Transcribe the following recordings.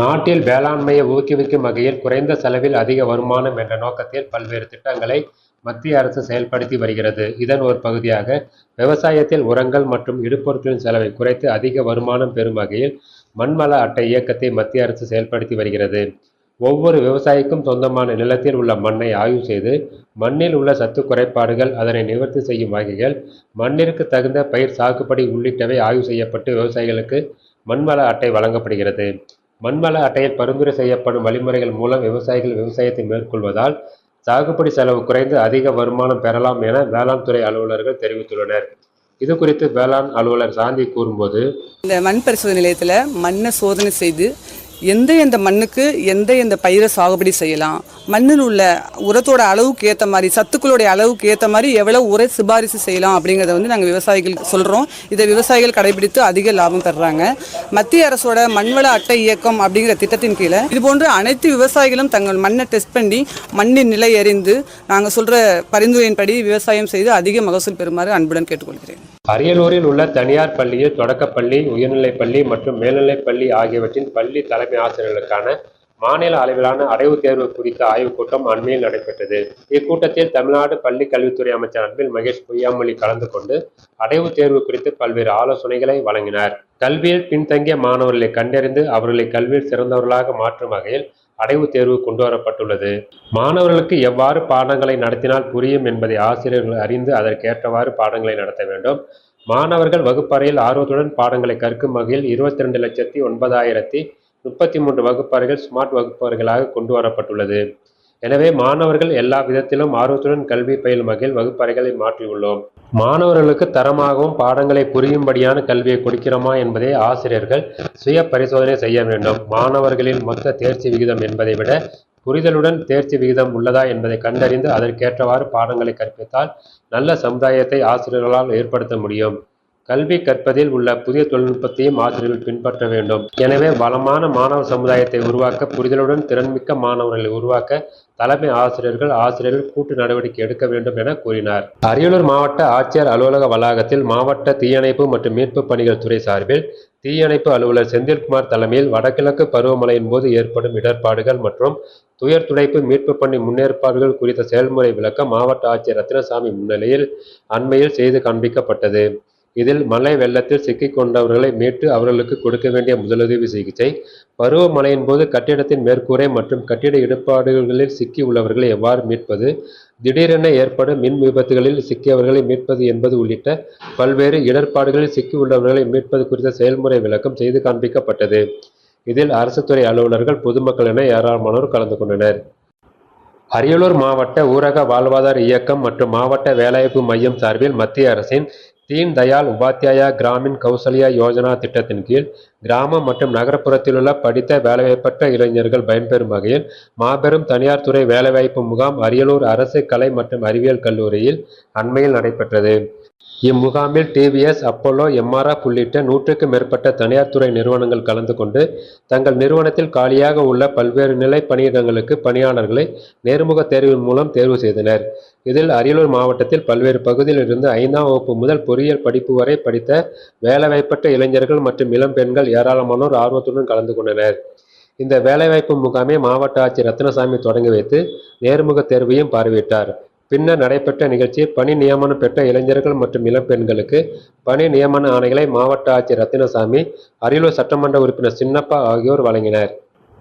நாட்டில் வேளாண்மையை ஊக்குவிக்கும் வகையில் குறைந்த செலவில் அதிக வருமானம் என்ற நோக்கத்தில் பல்வேறு திட்டங்களை மத்திய அரசு செயல்படுத்தி வருகிறது. இதன் ஒரு பகுதியாக, விவசாயத்தில் உரங்கள் மற்றும் இடுபொருட்களின் செலவை குறைத்து அதிக வருமானம் பெறும் வகையில் மண்வள அட்டை இயக்கத்தை மத்திய அரசு செயல்படுத்தி வருகிறது. ஒவ்வொரு விவசாயிக்கும் சொந்தமான நிலத்தில் உள்ள மண்ணை ஆய்வு செய்து, மண்ணில் உள்ள சத்து குறைபாடுகள், அதனை நிவர்த்தி செய்யும் வகைகள், மண்ணிற்கு தகுந்த பயிர் சாகுபடி உள்ளிட்டவை ஆய்வு செய்யப்பட்டு விவசாயிகளுக்கு மண்வள அட்டை வழங்கப்படுகிறது. மண்வள அட்டையில் பரிந்துரை செய்யப்படும் வழிமுறைகள் மூலம் விவசாயிகள் விவசாயத்தை மேற்கொள்வதால், சாகுபடி செலவு குறைந்து அதிக வருமானம் பெறலாம் என வேளாண் துறை அலுவலர்கள் தெரிவித்துள்ளனர். இது குறித்து வேளாண் அலுவலர் சாந்தி கூறும்போது, இந்த மண் பரிசோதனை நிலையத்தில் மண்ணை சோதனை செய்து எந்த எந்த மண்ணுக்கு எந்த எந்த பயிரை சாகுபடி செய்யலாம்? மண்ணில் உள்ள உரத்தோட அளவுக்கு ஏற்ற மாதிரி சத்துக்களுடைய அளவுக்கு ஏற்ற மாதிரி எவ்வளோ உரை சிபாரிசு செய்யலாம் அப்படிங்கிறத வந்து நாங்கள் விவசாயிகளுக்கு சொல்கிறோம் இதை விவசாயிகள் கடைபிடித்து அதிக லாபம் தர்றாங்க மத்திய அரசோட மண்வள அட்டை இயக்கம் அப்படிங்கிற திட்டத்தின் கீழே இதுபோன்று அனைத்து விவசாயிகளும் தங்கள் மண்ணை டெஸ்ட் பண்ணி மண்ணின் நிலை அறிந்து நாங்கள் சொல்கிற பரிந்துரையின்படி விவசாயம் செய்து அதிக மகசூல் பெறுமாறு அன்புடன் கேட்டுக்கொள்கிறேன். அரியலூரில் உள்ள தனியார் பள்ளியில் தொடக்கப்பள்ளி, உயர்நிலைப்பள்ளி மற்றும் மேல்நிலைப்பள்ளி ஆகியவற்றின் பள்ளி தலைமை ஆசிரியர்களுக்கான மாநில அளவிலான அடைவு தேர்வு குறித்த ஆய்வுக் கூட்டம் அண்மையில் நடைபெற்றது. இக்கூட்டத்தில் தமிழ்நாடு பள்ளி கல்வித்துறை அமைச்சர் அன்பில் மகேஷ் பொய்யாமொழி கலந்து கொண்டு அடைவு தேர்வு குறித்து பல்வேறு ஆலோசனைகளை வழங்கினார். கல்வியில் பின்தங்கிய மாணவர்களை கண்டறிந்து அவர்களை கல்வியில் சிறந்தவர்களாக மாற்றும் வகையில் அடைவு தேர்வு கொண்டுவரப்பட்டுள்ளது. மாணவர்களுக்கு எவ்வாறு பாடங்களை நடத்தினால் புரியும் என்பதை ஆசிரியர்கள் அறிந்து அதற்கேற்றவாறு பாடங்களை நடத்த வேண்டும். மாணவர்கள் வகுப்பறையில் ஆர்வத்துடன் பாடங்களை கற்கும் வகையில் இருபத்தி ரெண்டு லட்சத்தி ஒன்பதாயிரத்தி முப்பத்தி மூன்று வகுப்பறைகள் ஸ்மார்ட் வகுப்பறைகளாக கொண்டு வரப்பட்டுள்ளது. எனவே மாணவர்கள் எல்லா விதத்திலும் ஆர்வத்துடன் கல்வி பயிலும் வகையில் வகுப்பறைகளை மாற்றியுள்ளோம். மாணவர்களுக்கு தரமாகவும் பாடங்களை புரியும்படியான கல்வியை கொடுக்கிறோமா என்பதை ஆசிரியர்கள் சுய பரிசோதனை செய்ய வேண்டும். மாணவர்களின் மொத்த தேர்ச்சி விகிதம் என்பதை விட புரிதலுடன் தேர்ச்சி விகிதம் உள்ளதா என்பதை கண்டறிந்து அதற்கேற்றவாறு பாடங்களை கற்பித்தால் நல்ல சமுதாயத்தை ஆசிரியர்களால் ஏற்படுத்த முடியும். கல்வி கற்பதில் உள்ள புதிய தொழில்நுட்பத்தையும் ஆசிரியர்கள் பின்பற்ற வேண்டும். எனவே வளமான மாணவ சமுதாயத்தை உருவாக்க புரிதலுடன் திறன்மிக்க மாணவர்களை உருவாக்க தலைமை ஆசிரியர்கள், ஆசிரியர்கள் கூட்டு நடவடிக்கை எடுக்க வேண்டும் என கூறினார். அரியலூர் மாவட்ட ஆட்சியர் அலுவலக வளாகத்தில் மாவட்ட தீயணைப்பு மற்றும் மீட்பு பணிகள் துறை சார்பில் தீயணைப்பு அலுவலர் செந்தில்குமார் தலைமையில் வடகிழக்கு பருவமழையின் போது ஏற்படும் இடர்பாடுகள் மற்றும் துயர் துடைப்பு மீட்பு பணி முன்னேற்பாடுகள் குறித்த செயல்முறை விளக்க மாவட்ட ஆட்சியர் ரத்தினசாமி முன்னிலையில் அண்மையில் செய்து காண்பிக்கப்பட்டது. இதில் மழை வெள்ளத்தில் சிக்கிக் கொண்டவர்களை மீட்டு அவர்களுக்கு கொடுக்க வேண்டிய முதலுதவி சிகிச்சை, பருவமழையின் போது கட்டிடத்தின் மேற்கூரை மற்றும் கட்டிட இடுபாடுகளில் சிக்கி உள்ளவர்களை எவ்வாறு மீட்பது, திடீரென ஏற்படும் மின் விபத்துகளில் சிக்கியவர்களை மீட்பது என்பது உள்ளிட்ட பல்வேறு இடர்பாடுகளில் சிக்கியுள்ளவர்களை மீட்பது குறித்த செயல்முறை விளக்கம் செய்து காண்பிக்கப்பட்டது. இதில் அரசு துறை அலுவலர்கள், பொதுமக்கள் என ஏராளமானோர் கலந்து கொண்டனர். அரியலூர் மாவட்ட ஊரக வாழ்வாதார இயக்கம் மற்றும் மாவட்ட வேலைவாய்ப்பு மையம் சார்பில் மத்திய அரசின் தீன் தயாள் உபாத்யாயா கிராமின் கௌசல்யா யோஜனா திட்டத்தின் கீழ் கிராமம் மற்றும் நகரப்புறத்திலுள்ள படித்த வேலைவாய்ப்பற்ற இளைஞர்கள் பயன்பெறும் வகையில் மாபெரும் தனியார் துறை வேலைவாய்ப்பு முகாம் அரியலூர் அரசு கலை மற்றும் அறிவியல் கல்லூரியில் அண்மையில் நடைபெற்றது. இம்முகாமில் டிவிஎஸ் அப்போலோ, எம். உள்ளிட்ட நூற்றுக்கும் மேற்பட்ட தனியார் துறை நிறுவனங்கள் கலந்து கொண்டு தங்கள் நிறுவனத்தில் காலியாக உள்ள பல்வேறு நிலை பணியிடங்களுக்கு பணியாளர்களை நேர்முக தேர்வின் மூலம் தேர்வு செய்தனர். இதில் அரியலூர் மாவட்டத்தில் பல்வேறு பகுதியிலிருந்து ஐந்தாம் வகுப்பு முதல் பொறியியல் படிப்பு வரை படித்த வேலைவாய்ப்பற்ற இளைஞர்கள் மற்றும் இளம் பெண்கள் ஏராளமானோர் ஆர்வத்துடன் கலந்து கொண்டனர். இந்த வேலைவாய்ப்பு முகாமை மாவட்ட ஆட்சியர் ரத்தினசாமி தொடங்கி வைத்து நேர்முக தேர்வையும் பார்வையிட்டார். பின்னர் நடைபெற்ற நிகழ்ச்சி பணி நியமனம் பெற்ற இளைஞர்கள் மற்றும் இளம்பெண்களுக்கு பணி நியமன ஆணைகளை மாவட்ட ஆட்சியர் ரத்தினசாமி, அரியலூர் சட்டமன்ற உறுப்பினர் சின்னப்பா ஆகியோர் வழங்கினர்.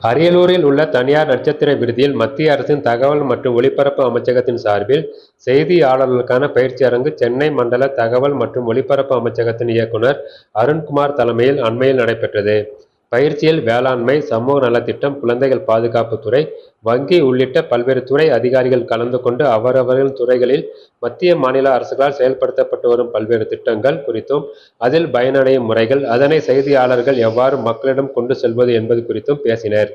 அரியலூரில் உள்ள தனியார் நட்சத்திர விடுதியில் மத்திய அரசின் தகவல் மற்றும் ஒலிபரப்பு அமைச்சகத்தின் சார்பில் செய்தியாளர்களுக்கான பயிற்சி அரங்கு சென்னை மண்டல தகவல் மற்றும் ஒலிபரப்பு அமைச்சகத்தின் இயக்குனர் அருண்குமார் தலைமையில் அண்மையில் நடைபெற்றது. பயிற்சியில் வேளாண்மை, சமூக நலத்திட்டம், குழந்தைகள் பாதுகாப்பு துறை, வங்கி உள்ளிட்ட பல்வேறு துறை அதிகாரிகள் கலந்து கொண்டு அவரவர்களின் துறைகளில் மத்திய, மாநில அரசுகளால் செயல்படுத்தப்பட்டு வரும் பல்வேறு திட்டங்கள் குறித்தும், அதில் பயனடையும் முறைகள், அதனை செய்தியாளர்கள் எவ்வாறு மக்களிடம் கொண்டு செல்வது என்பது குறித்தும் பேசினர்.